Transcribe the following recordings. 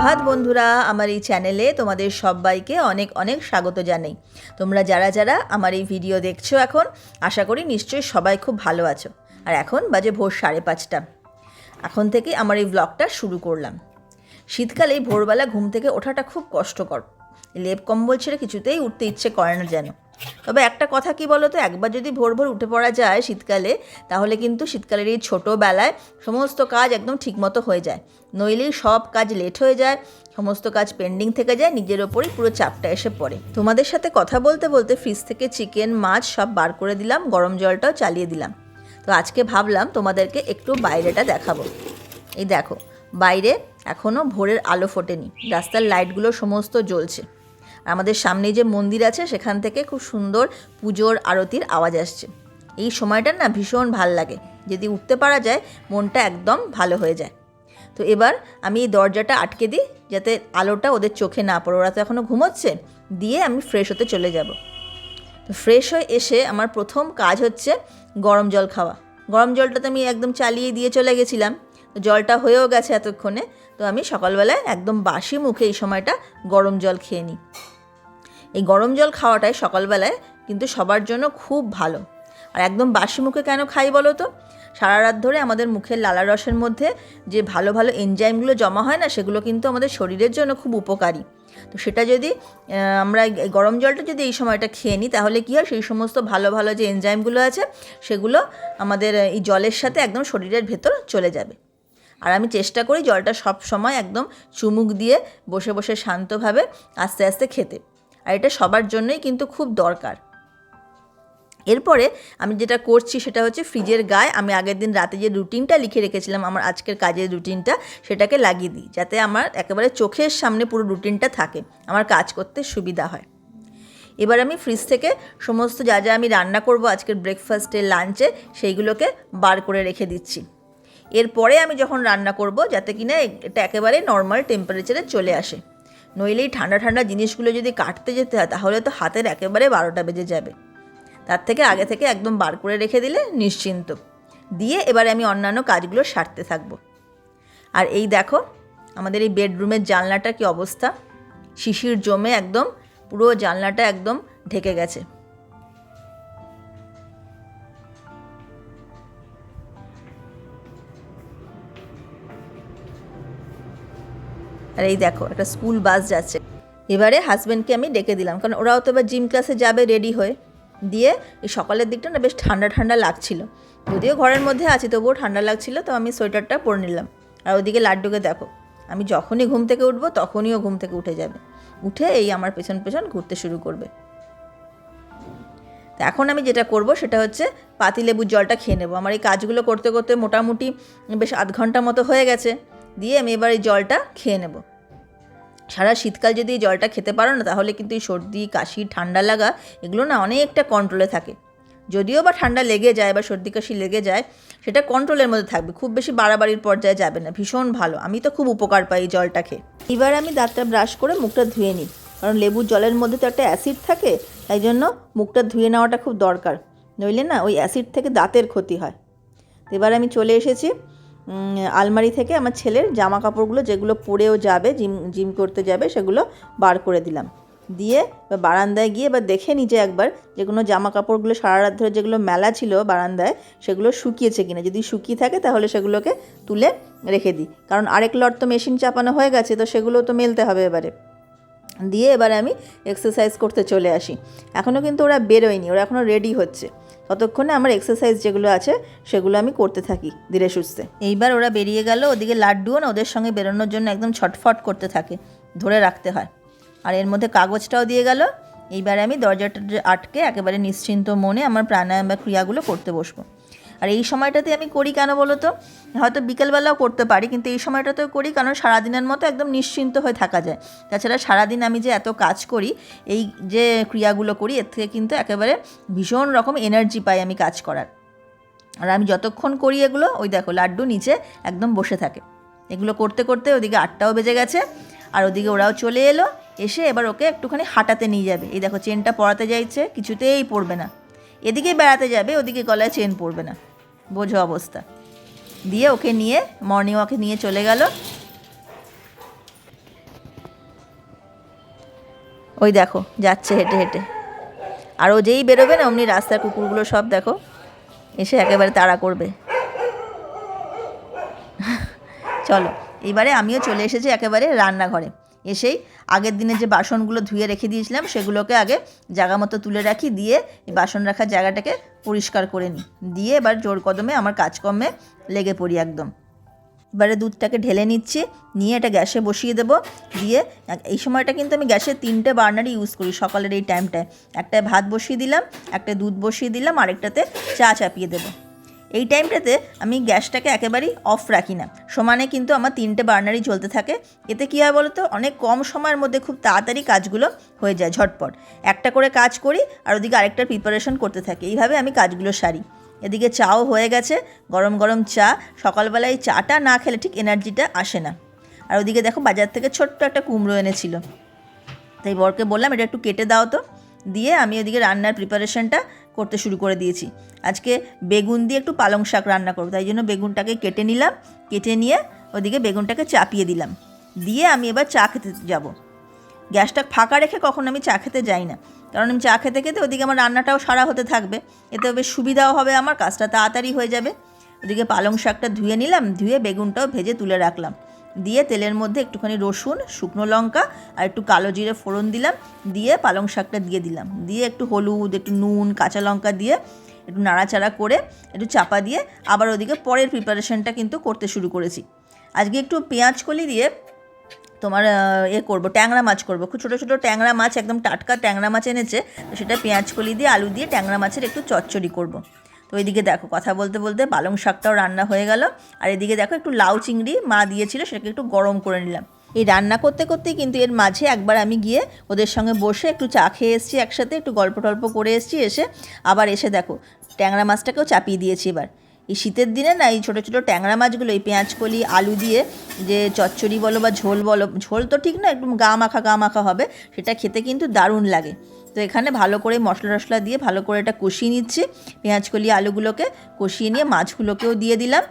সুপ্রভাত বন্ধুরা আমার এই চ্যানেলে তোমাদের সবাইকে অনেক অনেক স্বাগত জানাই। তোমরা যারা যারা আমার এই ভিডিও দেখছ এখন, আশা করি নিশ্চয়ই সবাই খুব ভালো আছো। আর এখন বাজে ভোর সাড়ে পাঁচটা। এখন থেকে আমার এই ব্লগটা শুরু করলাম। শীতকালে ভোরবেলা ঘুম থেকে ওঠাটা খুব কষ্টকর। লেপ কম্বল ছেড়ে কিছুতেই উঠতে ইচ্ছে করে না যেন। তবে একটা কথা কি বলো তো একবার যদি ভোর ভোর উঠে পড়া যায় শীতকালে, তাহলে কিন্তু শীতকালের এই ছোটোবেলায় সমস্ত কাজ একদম ঠিকমতো হয়ে যায়। নইলেই সব কাজ লেট হয়ে যায়, সমস্ত কাজ পেন্ডিং থেকে যায়, নিজের ওপরই পুরো চাপটা এসে পড়ে। তোমাদের সাথে কথা বলতে বলতে ফ্রিজ থেকে চিকেন মাছ সব বার করে দিলাম, গরম জলটাও চালিয়ে দিলাম। তো আজকে ভাবলাম তোমাদেরকে একটু বাইরেটা দেখাবো। এই দেখো, বাইরে এখনও ভোরের আলো ফোটেনি, রাস্তার লাইটগুলো সমস্ত জ্বলছে। আমাদের সামনে যে মন্দির আছে, সেখান থেকে খুব সুন্দর পুজোর আরতির আওয়াজ আসছে। এই সময়টা না ভীষণ ভালো লাগে। যদি উঠতে পারা যায়, মনটা একদম ভালো হয়ে যায়। তো এবার আমি এই দরজাটা আটকে দিই, যাতে আলোটা ওদের চোখে না পড়ে। ওরা তো এখনও ঘুমোচ্ছে। দিয়ে আমি ফ্রেশ হতে চলে যাব। তো ফ্রেশ হয়ে এসে আমার প্রথম কাজ হচ্ছে গরম জল খাওয়া। গরম জলটা তো আমি একদম চালিয়ে দিয়ে চলে গেছিলাম। জলটা হয়েও গেছে এতক্ষণে। তো আমি সকালবেলায় একদম বাসি মুখে এই সময়টা গরম জল খেয়ে নিই। এই গরম জল খাওয়াটাই সকালবেলায় কিন্তু সবার জন্য খুব ভালো। আর একদম বাসি মুখে কেন খাই বলো তো? সারা রাত ধরে আমাদের মুখের লালা রসের মধ্যে যে ভালো ভালো এনজাইমগুলো জমা হয় না, সেগুলো কিন্তু আমাদের শরীরের জন্য খুব উপকারী। তো সেটা যদি আমরা গরম জলটা যদি এই সময়টা খেয়ে নিই, তাহলে কী হয়? সেই সমস্ত ভালো ভালো যে এনজাইমগুলো আছে, সেগুলো আমাদের এই জলের সাথে একদম শরীরের ভেতর চলে যাবে। আর আমি চেষ্টা করি জলটা সব সময় একদম চুমুক দিয়ে বসে বসে শান্তভাবে আস্তে আস্তে খেতে। আর এটা সবার জন্যই কিন্তু খুব দরকার। এরপরে আমি যেটা করছি সেটা হচ্ছে ফ্রিজের গায়ে আমি আগের দিন রাতে যে রুটিনটা লিখে রেখেছিলাম, আমার আজকের কাজের রুটিনটা, সেটাকে লাগিয়ে দিই যাতে আমার একেবারে চোখের সামনে পুরো রুটিনটা থাকে, আমার কাজ করতে সুবিধা হয়। এবার আমি ফ্রিজ থেকে সমস্ত যা যা আমি রান্না করব আজকের ব্রেকফাস্টে লাঞ্চে সেইগুলোকে বার করে রেখে দিচ্ছি। এরপরে আমি যখন রান্না করব, যাতে কিনা এটা একেবারে নর্মাল টেম্পারেচারে চলে আসে। নইলেই ঠান্ডা ঠান্ডা জিনিসগুলো যদি কাটতে যেতে হয়, তাহলে তো হাতের একেবারে বারোটা বেজে যাবে। তার থেকে আগে থেকে একদম বার করে রেখে দিলে নিশ্চিন্ত। দিয়ে এবারে আমি অন্যান্য কাজগুলো সারতে থাকব। আর এই দেখো, আমাদের এই বেডরুমের জানলাটা কি অবস্থা? শিশির জমে একদম পুরো জানলাটা একদম ঢেকে গেছে। আর এই দেখো, একটা স্কুল বাস যাচ্ছে। এবারে হাজব্যান্ডকে আমি ডেকে দিলাম, কারণ ওরাও তো এবার জিম ক্লাসে যাবে রেডি হয়ে। দিয়ে এই সকালের দিকটা না বেশ ঠান্ডা ঠান্ডা লাগছিল। যদিও ঘরের মধ্যে আছি, তবুও ঠান্ডা লাগছিল, তো আমি সোয়েটারটা পরে নিলাম। আর ওদিকে লাড্ডুকে দেখো, আমি যখনই ঘুম থেকে উঠবো, তখনই ও ঘুম থেকে উঠে যাবে। উঠে এই আমার পেছন পেছন ঘুরতে শুরু করবে। তো এখন আমি যেটা করব, সেটা হচ্ছে পাতিলেবুর জলটা খেয়ে নেব। আমার এই কাজগুলো করতে করতে মোটামুটি বেশ আধ ঘণ্টা মতো হয়ে গেছে। দিয়ে আমি এবার এই জলটা খেয়ে নেব। সারা শীতকাল যদি এই জলটা খেতে পারো না, তাহলে কিন্তু এই সর্দি, কাশি, ঠান্ডা লাগা এগুলো না অনেকটা কন্ট্রোলে থাকে। যদিও বা ঠান্ডা লেগে যায় বা সর্দি, কাশি লেগে যায়, সেটা কন্ট্রোলের মধ্যে থাকবে। খুব বেশি বাড়াবাড়ির পর্যায়ে যাবে না। ভীষণ ভালো। আমি তো খুব উপকার পাই এই জলটা খেয়ে। এবার আমি দাঁতটা ব্রাশ করে মুখটা ধুয়ে নিই। কারণ লেবুর জলের মধ্যে তো একটা অ্যাসিড থাকে, তাই জন্য মুখটা ধুয়ে নেওয়াটা খুব দরকার। নইলে না ওই অ্যাসিড থেকে দাঁতের ক্ষতি হয়। এবার আমি চলে এসেছি আলমারি থেকে আমার ছেলের জামা কাপড়গুলো যেগুলো পরেও যাবে, জিম জিম করতে যাবে, সেগুলো বার করে দিলাম। দিয়ে এবার বারান্দায় গিয়ে এবার দেখে নিজে একবার যে কোনো জামা কাপড়গুলো সারা রাত ধরে যেগুলো মেলা ছিল বারান্দায়, সেগুলো শুকিয়েছে কিনা। যদি শুকিয়ে থাকে তাহলে সেগুলোকে তুলে রেখে দিই। কারণ আরেক লট তো মেশিন চাপানো হয়ে গেছে, তো সেগুলো তো মেলতে হবে এবারে। দিয়ে এবারে আমি এক্সারসাইজ করতে চলে আসি। এখনও কিন্তু ওরা বেরোয়নি, ওরা এখনও রেডি হচ্ছে। ততক্ষণে আমার এক্সারসাইজ যেগুলো আছে, সেগুলো আমি করতে থাকি, ধীরে সুস্থে। এইবার ওরা বেরিয়ে গেল, ওদিকে লাড্ডুও না ওদের সঙ্গে বেরোনোর জন্য একদম ছটফট করতে থাকে, ধরে রাখতে হয়। আর এর মধ্যে কাগজটাও দিয়ে গেল, এইবারে আমি দরজাটা আটকে একেবারে নিশ্চিন্ত মনে আমার প্রাণায়াম বা ক্রিয়াগুলো করতে বসবো। আর এই সময়টাতে আমি করি কেন বলো তো হয়তো বিকেলবেলাও করতে পারি, কিন্তু এই সময়টাতেও করি কারণ সারাদিনের মতো একদম নিশ্চিন্ত হয়ে থাকা যায়। তাছাড়া সারাদিন আমি যে এত কাজ করি, এই যে ক্রিয়াগুলো করি, এর থেকে কিন্তু একেবারে ভীষণ রকম এনার্জি পাই আমি কাজ করার। আর আমি যতক্ষণ করি এগুলো, ওই দেখো লাড্ডু নিচে একদম বসে থাকে। এগুলো করতে করতে ওদিকে আটটাও বেজে গেছে, আর ওদিকে ওরাও চলে এলো, এসে এবার ওকে একটুখানি হাঁটাতে নিয়ে যাবে। এই দেখো চেনটা পড়াতে যাইছে কিছুতেই পড়বে না। এদিকে বেড়াতে যাবে, ওদিকে গলায় চেন পড়বে না। বোঝো অবস্থা। দিয়ে ওকে নিয়ে, মর্নিং ওয়াকে নিয়ে চলে গেল। ওই দেখো, যাচ্ছে হেঁটে হেঁটে। আর ও যেই বেরোবে না, অমনি রাস্তার কুকুরগুলো সব দেখো, এসে একেবারে তাড়া করবে। চলো, এবারে আমিও চলে এসেছি একেবারে রান্নাঘরে। এসেই আগের দিনে যে বাসনগুলো ধুয়ে রেখে দিয়েছিলাম, সেগুলোকে আগে জায়গা মতো তুলে রাখি, দিয়ে বাসন রাখার জায়গাটাকে পরিষ্কার করে নিই। দিয়ে এবার জোর কদমে আমার কাজকর্মে লেগে পড়ি একদম। এবারে দুধটাকে ঢেলে নিচ্ছি, নিয়ে এটা গ্যাসে বসিয়ে দেবো। দিয়ে এই সময়টা কিন্তু আমি গ্যাসে তিনটে বার্নারই ইউজ করি সকালের এই টাইমটায় একটায় ভাত বসিয়ে দিলাম একটা দুধ বসিয়ে দিলাম, আরেকটাতে চা চাপিয়ে দেবো। এই টাইমটাতে আমি গ্যাসটাকে একেবারেই অফ রাখি না। সমানে কিন্তু আমার তিনটে বার্নারই চলতে থাকে। এতে কী হয় বলো তো অনেক কম সময়ের মধ্যে খুব তাড়াতাড়ি কাজগুলো হয়ে যায়, ঝটপট। একটা করে কাজ করি আর ওদিকে আরেকটার প্রিপারেশন করতে থাকি। এইভাবে আমি কাজগুলো সারি। এদিকে চাও হয়ে গেছে, গরম গরম চা। সকালবেলায় চাটা না খেলে ঠিক এনার্জিটা আসে না। আর ওদিকে দেখো বাজার থেকে ছোট্ট একটা কুমড়ো এনেছিল। তাই বরকে বললাম, এটা একটু কেটে দাও তো। দিয়ে আমি ওদিকে রান্নার প্রিপারেশনটা করতে শুরু করে দিয়েছি। আজকে বেগুন দিয়ে একটু পালং শাক রান্না করব। তাই জন্য বেগুনটাকে কেটে নিলাম, কেটে নিয়ে ওদিকে বেগুনটাকে চাপিয়ে দিলাম। দিয়ে আমি এবার চা খেতে যাব। গ্যাসটা ফাঁকা রেখে কখন আমি চা খেতে যাই না। কারণ আমি চা খেতে খেতে ওদিকে আমার রান্নাটাও সারা হতে থাকবে। এতে বেশ সুবিধাও হবে আমার, কাজটা তাড়াতাড়ি হয়ে যাবে। ওদিকে পালং শাকটা ধুয়ে নিলাম, ধুয়ে বেগুনটাও ভেজে তুলে রাখলাম। দিয়ে তেলের মধ্যে একটুখানি রসুন, শুকনো লঙ্কা আর একটু কালো জিরে ফোড়ন দিলাম, দিয়ে পালং শাকটা দিয়ে দিলাম। দিয়ে একটু হলুদ, একটু নুন, কাঁচা লঙ্কা দিয়ে একটু নাড়াচাড়া করে একটু চাপা দিয়ে আবার ওদিকে পরের প্রিপারেশনটা কিন্তু করতে শুরু করেছি। আজকে একটু পেঁয়াজ কলি দিয়ে তোমার এ করব, ট্যাংরা মাছ করব। খুব ছোটো ছোটো ট্যাংরা মাছ, একদম টাটকা ট্যাংরা মাছ এনেছে সেটা পেঁয়াজ কলি দিয়ে, আলু দিয়ে ট্যাংরা মাছের একটু চচ্চড়ি করব। তো এদিকে দেখো, কথা বলতে বলতে পালং শাকটাও রান্না হয়ে গেল। আর এদিকে দেখো, একটু লাউ চিংড়ি মা দিয়েছিল, সেটাকে একটু গরম করে নিলাম। এই রান্না করতে করতেই কিন্তু এর মাঝে একবার আমি গিয়ে ওদের সঙ্গে বসে একটু চা খেয়ে এসেছি একসাথে, একটু গল্প টল্প করে এসেছি, এসে আবার এসে দেখো, ট্যাংরা মাছটাকেও চাপিয়ে দিয়েছি এবার। এই শীতের দিনে না, এই ছোটো ছোটো ট্যাংরা মাছগুলো, এই পেঁয়াজ কলি, আলু দিয়ে যে চচ্চড়ি বলো বা ঝোল বলো, ঝোল তো ঠিক না, একটু গা মাখা গা মাখা হবে, সেটা খেতে কিন্তু দারুণ লাগে। তো এখানে ভালো করে মশলা টশলা দিয়ে ভালো করে এটা কষিয়ে নিচ্ছি। পেঁয়াজ কলি, আলুগুলোকে কষিয়ে নিয়ে মাছগুলোকেও দিয়ে দিলাম।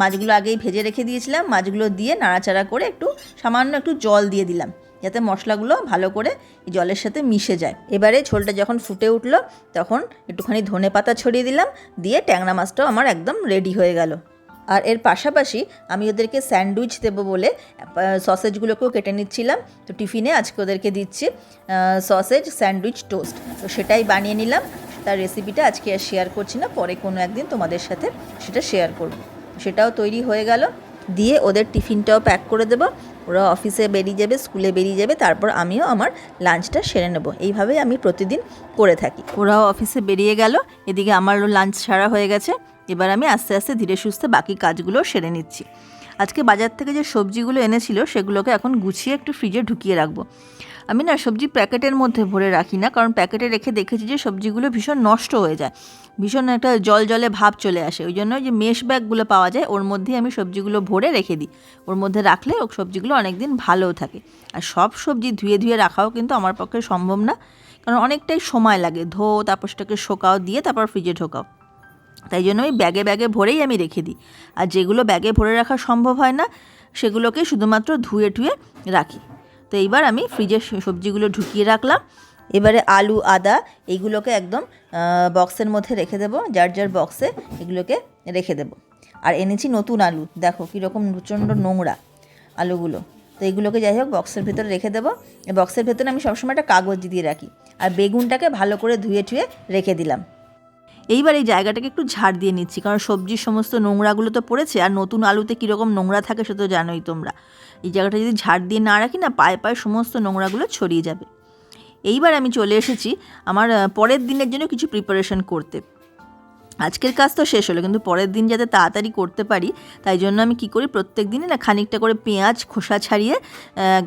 মাছগুলো আগেই ভেজে রেখে দিয়েছিলাম, মাছগুলো দিয়ে নাড়াচাড়া করে একটু সামান্য একটু জল দিয়ে দিলাম। যাতে মশলাগুলো ভালো করে জলের সাথে মিশে যায়। এবারে ঝোলটা যখন ফুটে উঠল, তখন একটুখানি ধনে পাতা ছড়িয়ে দিলাম, দিয়ে ট্যাংরা মাছটাও আমার একদম রেডি হয়ে গেল। আর এর পাশাপাশি আমি ওদেরকে স্যান্ডউইচ দেবো বলে সসেজগুলোকেও কেটে নিচ্ছিলাম। তো টিফিনে আজকে ওদেরকে দিচ্ছি সসেজ, স্যান্ডউইচ, টোস্ট। তো সেটাই বানিয়ে নিলাম। তার রেসিপিটা আজকে আর শেয়ার করছি না, পরে কোনো একদিন তোমাদের সাথে সেটা শেয়ার করব। সেটাও তৈরি হয়ে গেল। দিয়ে ওদের টিফিনটাও প্যাক করে দেবো। ওরা অফিসে বেরিয়ে যাবে স্কুলে বেরিয়ে যাবে, তারপর আমিও আমার লাঞ্চটা সেরে নেব। এইভাবেই আমি প্রতিদিন করে থাকি। ওরাও অফিসে বেরিয়ে গেল, এদিকে আমারও লাঞ্চ সারা হয়ে গেছে। এবার আমি আস্তে আস্তে ধীরে সুস্থে বাকি কাজগুলো সেরে নিচ্ছি। আজকে বাজার থেকে যে সবজিগুলো এনেছিল, সেগুলোকে এখন গুছিয়ে একটু ফ্রিজে ঢুকিয়ে রাখব। আমি না সবজি প্যাকেটের মধ্যে ভরে রাখি না, কারণ প্যাকেটে রেখে দেখেছি যে সবজিগুলো ভীষণ নষ্ট হয়ে যায়। ভীষণ একটা জল জলে ভাব চলে আসে। ওই জন্য যে মেশ ব্যাগগুলো পাওয়া যায়, ওর মধ্যেই আমি সবজিগুলো ভরে রেখে দিই। ওর মধ্যে রাখলে ও সবজিগুলো অনেক দিন ভালোও থাকে। আর সব সবজি ধুয়ে ধুয়ে রাখাও কিন্তু আমার পক্ষে সম্ভব না, কারণ অনেকটাই সময় লাগে। ধো, তারপর সেটাকে শোকাও, দিয়ে তারপর ফ্রিজে ঢোকাও। তাই জন্য ওই ব্যাগে ব্যাগে ভরেই আমি রেখে দিই। আর যেগুলো ব্যাগে ভরে রাখা সম্ভব হয় না, সেগুলোকে শুধুমাত্র ধুয়ে টুয়ে রাখি। তো এইবার আমি ফ্রিজে সবজিগুলো ঢুকিয়ে রাখলাম। এবারে আলু, আদা এইগুলোকে একদম বক্সের মধ্যে রেখে দেবো। যার যার বক্সে এগুলোকে রেখে দেবো। আর এনেছি নতুন আলু। দেখো কীরকম প্রচণ্ড নোংরা আলুগুলো। তো এইগুলোকে যাই হোক বক্সের ভেতরে রেখে দেবো। বক্সের ভেতরে আমি সবসময় একটা কাগজ দিয়ে রাখি। আর বেগুনটাকে ভালো করে ধুয়ে ঠুয়ে রেখে দিলাম। এইবার এই জায়গাটাকে একটু ঝাড় দিয়ে নিচ্ছি। কারণ সবজির সমস্ত নোংরাগুলো তো পড়েছে। আর নতুন আলুতে কীরকম নোংরা থাকে সে তো জানোই তোমরা। এই জায়গাটা যদি ঝাড় দিয়ে না রাখি না, পায়ে পায়ে সমস্ত নোংরাগুলো ছড়িয়ে যাবে। এইবার আমি চলে এসেছি আমার পরের দিনের জন্য কিছু প্রিপারেশন করতে। আজকের কাজ তো শেষ হলো, কিন্তু পরের দিন যাতে তাড়াতাড়ি করতে পারি, তাই জন্য আমি কি করি, প্রত্যেক দিনই না খানিকটা করে পেঁয়াজ, খোসা ছাড়িয়ে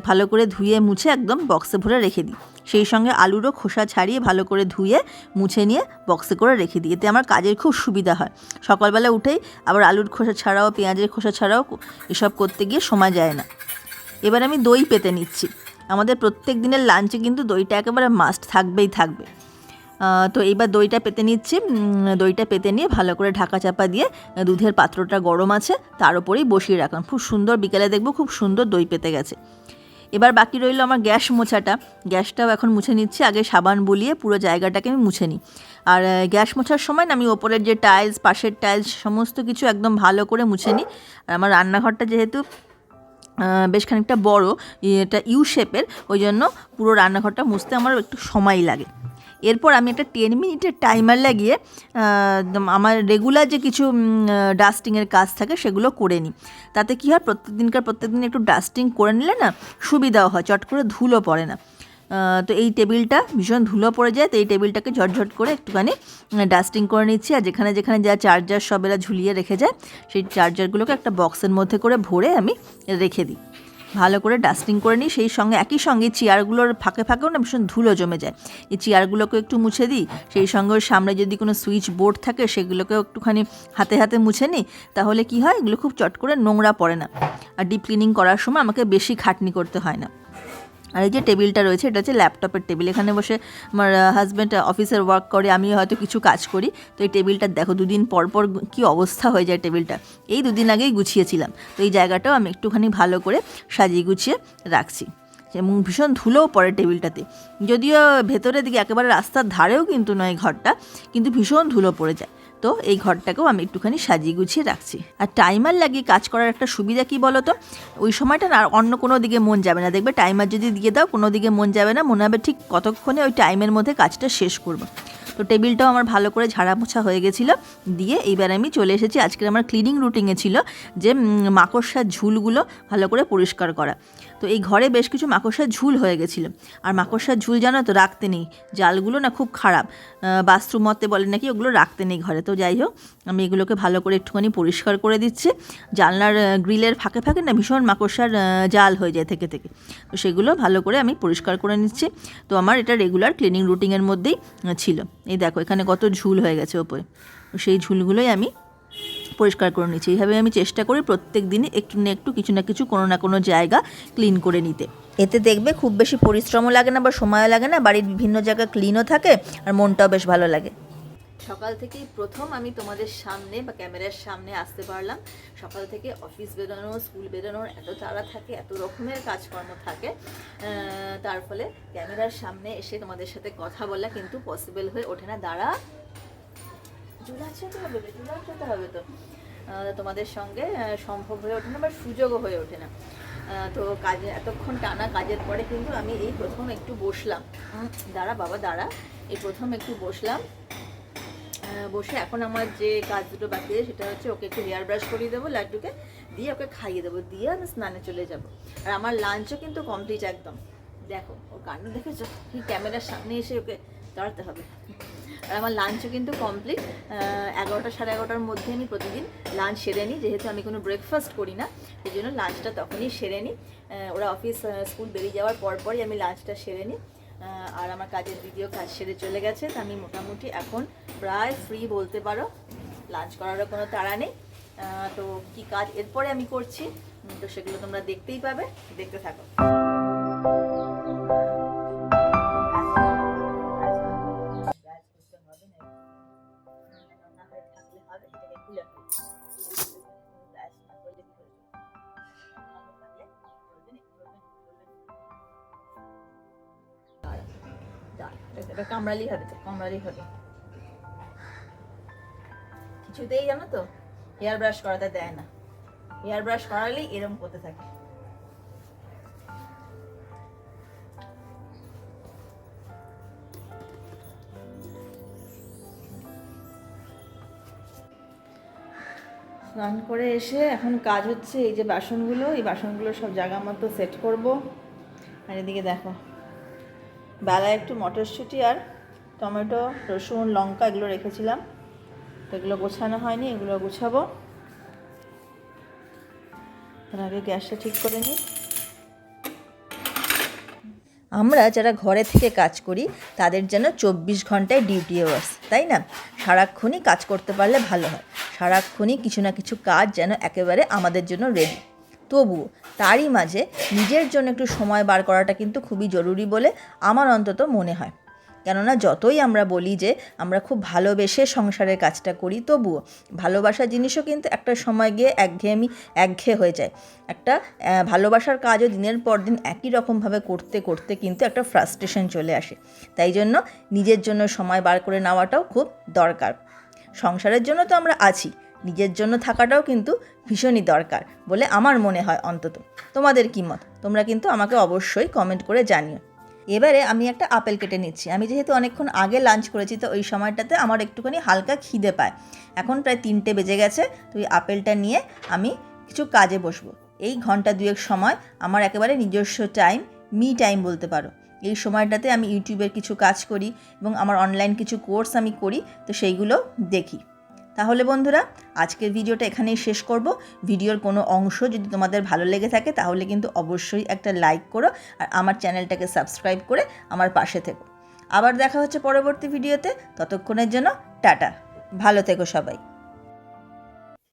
ভালো করে ধুয়ে মুছে একদম বক্সে ভরে রেখে দিই। সেই সঙ্গে আলুরও খোসা ছাড়িয়ে ভালো করে ধুয়ে, মুছে নিয়ে বক্সে করে রেখে দিই। এতে আমার কাজের খুব সুবিধা হয়। সকালবেলা উঠেই আবার আলুর খোসা ছাড়াও, পেঁয়াজের খোসা ছাড়াও এসব করতে গিয়ে সময় যায় না। এবার আমি দই পেতে নিচ্ছি। আমাদের প্রত্যেক দিনের লাঞ্চে কিন্তু দইটা একেবারে মাস্ট থাকবেই থাকবে। তো এইবার দইটা পেতে নিচ্ছি। দইটা পেতে নিয়ে ভালো করে ঢাকা চাপা দিয়ে দুধের পাত্রটা গরম আছে, তার উপরেই বসিয়ে রাখলাম। খুব সুন্দর বিকেলে দেখব খুব সুন্দর দই পেতে গেছে। এবার বাকি রইল আমার গ্যাস মোছাটা। গ্যাসটাও এখন মুছে নিচ্ছি, আগে সাবান বুলিয়ে পুরো জায়গাটাকে আমি মুছে নিই। আর গ্যাস মোছার সময় আমি ওপরের যে টাইলস, পাশের টাইলস, সমস্ত কিছু একদম ভালো করে মুছে নিই। আর আমার রান্নাঘরটা যেহেতু বেশ খানিকটা বড়, এটা ইউ শেপের, ওই জন্য পুরো রান্নাঘরটা মুছতে আমার একটু সময় লাগে। এরপর আমি একটা টেন মিনিটের টাইমার লাগিয়ে আমার রেগুলার যে কিছু ডাস্টিংয়ের কাজ থাকে সেগুলো করে নিই। তাতে কী হয়, প্রত্যেকদিনকার প্রত্যেকদিন একটু ডাস্টিং করে নিলে না সুবিধাও হয়, চট করে ধুলো পড়ে না। তো এই টেবিলটা ভীষণ ধুলো পড়ে যায়, তো এই টেবিলটাকে ঝটঝট করে একটুখানি ডাস্টিং করে নিচ্ছি। আর যেখানে যেখানে যা চার্জার সব এরা ঝুলিয়ে রেখে যায়, সেই চার্জারগুলোকে একটা বক্সের মধ্যে করে ভরে আমি রেখে দিই। ভালো করে ডাস্টিং করে নিই। সেই সঙ্গে, একই সঙ্গে চেয়ারগুলোর ফাঁকে ফাঁকেও না ভীষণ ধুলো জমে যায়। এই চেয়ারগুলোকে একটু মুছে দিই। সেই সঙ্গে সামনে যদি কোনো সুইচ বোর্ড থাকে, সেগুলোকেও একটুখানি হাতে হাতে মুছে নিই। তাহলে কি হয়? এগুলো খুব চট করে নোংরা পড়ে না। আর ডিপ ক্লিনিং করার সময় আমাকে বেশি খাটনি করতে হয় না। আর এই যে টেবিলটা রয়েছে, এটা হচ্ছে ল্যাপটপের টেবিল। এখানে বসে আমার হাজব্যান্ড অফিসের ওয়ার্ক করে আমি হয়তো কিছু কাজ করি। তো এই টেবিলটা দেখো, দুদিন পর পর কী অবস্থা হয়ে যায় টেবিলটা। এই দুদিন আগেই গুছিয়েছিলাম। তো এই জায়গাটাও আমি একটুখানি ভালো করে সাজিয়ে গুছিয়ে রাখছি। এবং ভীষণ ধুলোও পড়ে টেবিলটাতে। যদিও ভেতরের দিকে একেবারে রাস্তার ধারেও কিন্তু নয় ঘরটা, কিন্তু ভীষণ ধুলো পড়ে যায়। তো এই ঘরটাকেও আমি একটুখানি সাজিয়ে গুছিয়ে রাখছি। আর টাইমার লাগিয়ে কাজ করার একটা সুবিধা কি বলো তো ওই সময়টা না অন্য কোনো দিকে মন যাবে না। দেখবে টাইমার যদি দিয়ে দাও, কোনো দিকে মন যাবে না। মনে হবে ঠিক কতক্ষণে ওই টাইমের মধ্যে কাজটা শেষ করব। তো টেবিলটাও আমার ভালো করে ঝাড়া মোছা হয়ে গেছিল। দিয়ে এইবার আমি চলে এসেছি, আজকের আমার ক্লিনিং রুটিনে ছিল যে মাকড়সার ঝুলগুলো ভালো করে পরিষ্কার করা। তো এই ঘরে বেশ কিছু মাকড়সার ঝুল হয়ে গেছিল। আর মাকড়সার ঝুল জানো তো, রাখতে নেই। জালগুলো না খুব খারাপ। বাথরুমতে বলে নাকি ওগুলো রাখতে নেই ঘরে। তো যাই হোক, আমি এগুলোকে ভালো করে একটুখানি পরিষ্কার করে দিচ্ছি। জানলার গ্রিলের ফাঁকে ফাঁকে না ভীষণ মাকড়সার জাল হয়ে যায় থেকে থেকে। তো সেগুলো ভালো করে আমি পরিষ্কার করে নিচ্ছি। তো আমার এটা রেগুলার ক্লিনিং রুটিনের মধ্যেই ছিল। এই দেখো, এখানে কত ঝুল হয়ে গেছে ওপরে। সেই ঝুলগুলোই আমি পরিষ্কার করে নিচ্ছি। এইভাবে আমি চেষ্টা করি প্রত্যেক দিনই একটু না একটু, কিছু না কিছু কোনো না কোনো জায়গা ক্লিন করে নিতে। এতে দেখবে খুব বেশি পরিশ্রমও লাগে না বা সময়ও লাগে না, বাড়ির বিভিন্ন জায়গা ক্লিনও থাকে আর মনটাও বেশ ভালো লাগে। সকাল থেকেই প্রথম আমি তোমাদের সামনে বা ক্যামেরার সামনে আসতে পারলাম। সকাল থেকে অফিস বেরোনো স্কুল বেরোনোর এত তাড়া থাকে, এত রকমের কাজকর্ম থাকে। তার ফলে ক্যামেরার সামনে এসে তোমাদের সাথে কথা বলা কিন্তু পসিবল হয়ে ওঠে না। দাঁড়া। চুলা আঁচাতে হবে হবে তো। তোমাদের সঙ্গে সম্ভব হয়ে ওঠে না বা সুযোগও হয়ে ওঠে না। তো কাজে, এতক্ষণ টানা কাজের পরে কিন্তু আমি এই প্রথম একটু বসলাম। দাঁড়া বাবা, দাঁড়া। এই প্রথম একটু বসলাম। বসে এখন আমার যে কাজ দুটো বাকি আছে, সেটা হচ্ছে ওকে একটু হেয়ার ব্রাশ করিয়ে দেবো, লাড্ডুকে দিয়ে ওকে খাইয়ে দেবো, দিয়ে আমি স্নানে চলে যাব। আর আমার লাঞ্চও কিন্তু কমপ্লিট একদম। দেখো ও কান্না দেখেছ? কি ক্যামেরার সামনে এসে ওকে দাঁড়াতে হবে। আর আমার লাঞ্চও কিন্তু কমপ্লিট এগারোটা সাড়ে এগারোটার মধ্যে আমি প্রতিদিন লাঞ্চ সেরে নিই, যেহেতু আমি কোনো ব্রেকফাস্ট করি না, সেই জন্য লাঞ্চটা তখনই সেরে নিই। ওরা অফিস স্কুল বেরিয়ে যাওয়ার পর পরই আমি লাঞ্চটা সেরে নিই। আর আমার কাজের দিদিও কাজ সেরে চলে গেছে, তো আমি মোটামুটি এখন প্রায় ফ্রি বলতে পারো। লাঞ্চ করারও কোনো তাড়া নেই। তো কি কাজ এরপরে আমি করছি তো সেগুলো তোমরা দেখতেই পাবে, দেখতে থাকো। এটা কামড়ালি হবে তো কামড়ালি হবে। কিছুতেই জানো তো হেয়ার ব্রাশ করাতে দেয় না। হেয়ার ব্রাশ করালেই এরম করতে থাকে। স্নান করে এসে এখন কাজ হচ্ছে, এই যে বাসনগুলো, এই বাসনগুলো সব জায়গা মতো সেট করব। আর এদিকে দেখো। বেলায় একটু মটরশুঁটি আর টমেটো, রসুন, লঙ্কা এগুলো রেখেছিলাম। তো এগুলো গোছানো হয়নি, এগুলো গুছাবো। তার আগে গ্যাসটা ঠিক করে নিই। আমরা যারা ঘরে থেকে কাজ করি, তাদের যেন চব্বিশ ঘন্টায় ডিউটি আওয়ার্স, তাই না? সারাক্ষণই কাজ করতে পারলে ভালো হয়। সারাক্ষণই কিছু না কিছু কাজ যেন একেবারে আমাদের জন্য রেডি তবুও তারই মাঝে নিজের জন্য একটু সময় বার করাটা কিন্তু খুবই জরুরি বলে আমার অন্তত মনে হয়। কেননা যতই আমরা বলি যে আমরা খুব ভালোবেসে সংসারের কাজটা করি, তবুও ভালোবাসার জিনিসও কিন্তু একটা সময় গিয়ে একঘেয়েমি, একঘেয়ে হয়ে যায়। একটা ভালোবাসার কাজও দিনের পর দিন একই রকমভাবে করতে করতে কিন্তু একটা ফ্রাস্ট্রেশন চলে আসে। তাই জন্য নিজের জন্য সময় বার করে নেওয়াটাও খুব দরকার। সংসারের জন্য তো আমরা আছি নিজের জন্য থাকাটাও কিন্তু ভীষণই দরকার বলে আমার মনে হয় অন্তত। তোমাদের কী মত? তোমরা কিন্তু আমাকে অবশ্যই কমেন্ট করে জানিও। এবারে আমি একটা আপেল কেটে নিচ্ছি। আমি যেহেতু অনেকক্ষণ আগে লাঞ্চ করেছি, তো ওই সময়টাতে আমার একটুখানি হালকা খিদে পায়। এখন প্রায় তিনটে বেজে গেছে, তো এই আপেলটা নিয়ে আমি কিছু কাজে বসবো। এই ঘণ্টা দুয়েক সময় আমার একেবারে নিজস্ব টাইম মি টাইম বলতে পারো। এই সময়টাতে আমি ইউটিউবের কিছু কাজ করি এবং আমার অনলাইন কিছু কোর্স আমি করি, তো সেইগুলো দেখি। তাহলে বন্ধুরা, আজকের ভিডিওটা এখানেই শেষ করব। ভিডিওর কোনো অংশ যদি তোমাদের ভালো লেগে থাকে, তাহলে কিন্তু অবশ্যই একটা লাইক করো আর আমার চ্যানেলটাকে সাবস্ক্রাইব করে আমার পাশে থেকো। আবার দেখা হচ্ছে পরবর্তী ভিডিওতে। ততক্ষণের জন্য টাটা। ভালো থেকো সবাই।